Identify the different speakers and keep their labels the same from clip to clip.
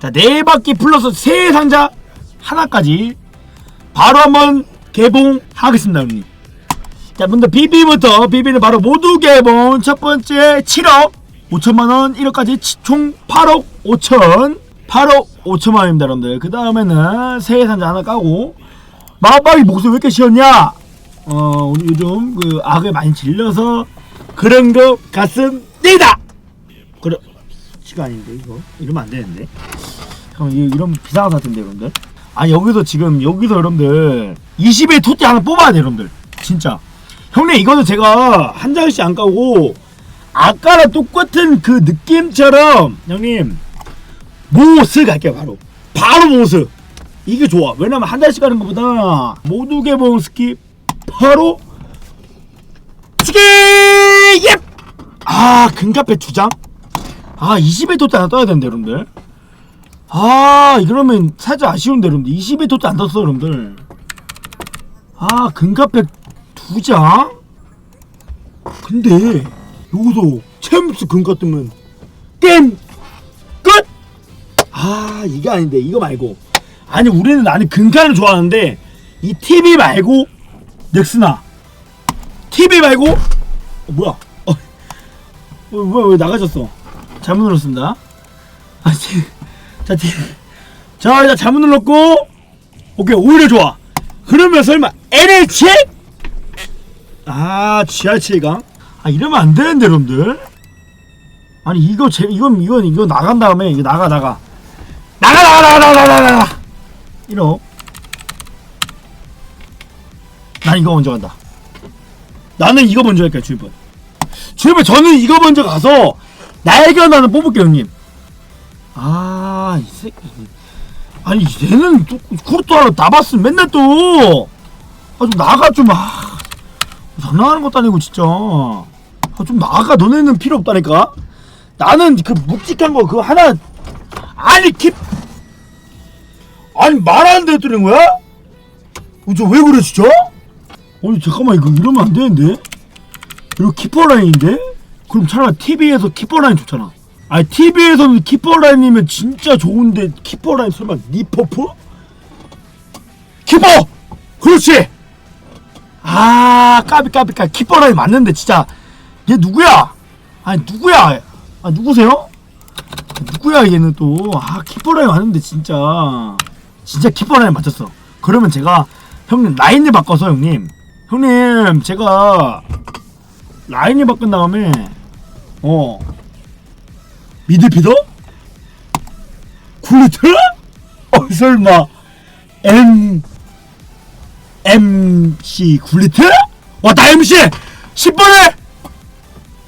Speaker 1: 자, 네 바퀴 플러스 세 상자 하나까지 바로 한번 개봉하겠습니다, 형님. 자, 먼저 BB부터 BB는 바로 모두 개봉 첫 번째 7억 5천만 원 1억까지 총 8억 5천 8억 5천만 원입니다, 여러분들. 그 다음에는 새 상자 하나 까고 마법이 목소리 왜 이렇게 쉬었냐? 어, 요즘 그 악을 많이 질려서 그런 것 같습니다. 그래, 시간인데 이거 이러면 안 되는데. 형, 이 이런 비상한 사태인데 여러분들. 아 여기서 지금 여기서 여러분들 20의 토티 하나 뽑아야 돼 여러분들. 진짜. 형님 이거는 제가 한 장씩 안 까고 아까랑 똑같은 그 느낌처럼 형님 모스 갈게요 바로 바로 모스 이게 좋아 왜냐면 한 달씩 가는 것보다 모두 개봉 스킵 바로 스킵 예! 아 금카페 두장 아 20회 토트 하나 떠야 되는데 여러분들. 아 이러면 살짝 아쉬운데 여러분들. 20회 토트 안 떴어 여러분들. 아 금카페 두장 근데 여기서 챔스 금가 뜨면 게임 끝! 아 이게 아닌데 이거 말고. 아니 우리는 나는 금카를 좋아하는데 이 TV 말고 넥스나 TV 말고? 어, 뭐야? 어, 어, 뭐야 왜 나가졌어 잘못 눌렀습니다. 아, 지, 자, 자, 잘못 눌렀고, 오케이, 오히려 좋아. 그러면 설마, NH? 아, GR7강? 아, 이러면 안 되는데, 여러분들. 아니, 이거, 제, 이건, 이건, 이거 나간 다음에, 이거 나가, 나가. 나가, 나가, 나가, 나가, 나가, 나가! 이러. 난 이거 먼저 간다. 나는 이거 먼저 할게요, 주입번. 주입번, 저는 이거 먼저 가서, 날개 나는 뽑을게요 형님 아이 새끼 아니 얘는 또 그것도 하나 나봤으면 맨날 또 아 좀 나가 좀 아. 장난하는 것도 아니고 진짜 아, 좀 나가 너네는 필요 없다니까 나는 그 묵직한 거 그거 하나 아니 킵 아니 말하는 대로 뜨는 거야? 어, 저왜 그래 진짜? 아니 잠깐만 이거 이러면 안 되는데 이거 키퍼 라인인데? 그럼 차라리 TV에서 키퍼라인 좋잖아 아니 TV에서는 키퍼라인이면 진짜 좋은데 키퍼라인 설마 니퍼프? 키퍼! 그렇지! 아 까비 까비 까비 키퍼라인 맞는데 진짜 얘 누구야? 아니 누구야? 아 누구세요? 누구야 얘는 또 아 키퍼라인 맞는데 진짜 진짜 키퍼라인 맞췄어 그러면 제가 형님 라인을 바꿔서 형님 형님 제가 라인을 바꾼 다음에 어. 미드피더? 굴리트? 어 설마. M MC 굴리트? 와나 MC 10번에!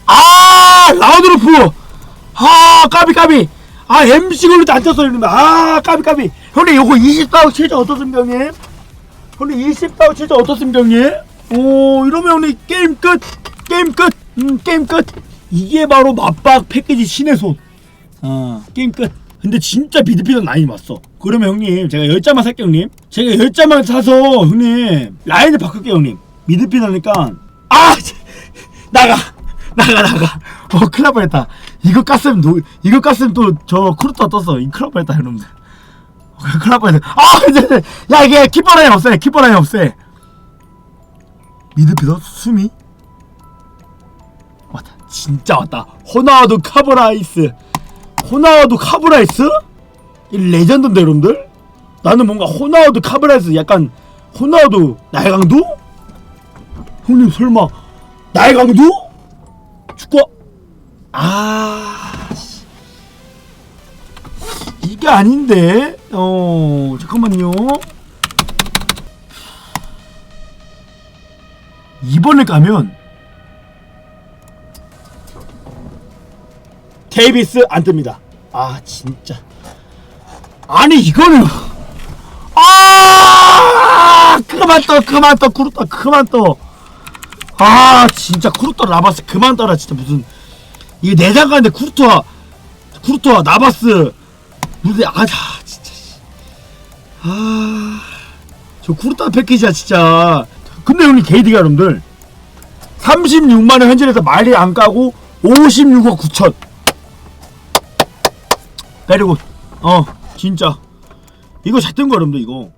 Speaker 1: 아 라우드로프! 아 까비 까비. 아 MC 굴리트 안 쳤어 이러면 아 까비 까비. 형님 요거 20다운 최저 어떻습니까 형님? 형님 20다운 최저 어떻습니까 형님? 오 이러면 형님 게임 끝. 게임 끝. 음, 게임 끝 이게 바로 맞박 패키지 신의 손 어, 게임 끝. 근데 진짜 비드피드 많이 왔어. 그러면 형님, 제가 열자만 살게요, 형님. 제가 열자만 사서, 형님, 라인을 바꿀게요, 형님. 미드피드니까, 아! 나가! 나가, 나가. 어, 큰일 날 뻔했다. 이거 깠으면, 노, 이거 깠으면 또, 저, 크루터 떴어. 이 큰일 날 뻔했다, 여러분들. 어, 큰일 날 뻔했다. 아! 이제, 야, 이게 키퍼 라인 없애. 키퍼 라인 없애. 미드피더? 수미? 진짜 왔다. 호나우두 카브라이스. 호나우두 카브라이스? 이 레전드인데 여러분들? 나는 뭔가 호나우두 카브라이스 약간 호나우두 날강두? 형님 설마 날강두? 축구 아 씨. 이게 아닌데 어 잠깐만요 이번에 가면 데이비스 안 뜹니다. 아 진짜. 아니 이거는. 아! 그만 떠 그만 떠 그만 떠. 아 진짜 쿠르떠 라바스 그만 떠라 진짜 무슨. 이게 내장 가는데 쿠르토와 쿠르토와 나바스. 무슨 아 진짜 아저 쿠르토 패키지야 진짜. 근데 형님 게이드가 여러분들. 36만원 현질에서 말이 안 까고 56억 9천 때리고 어 진짜. 이거 잤던 거 여러분들 이거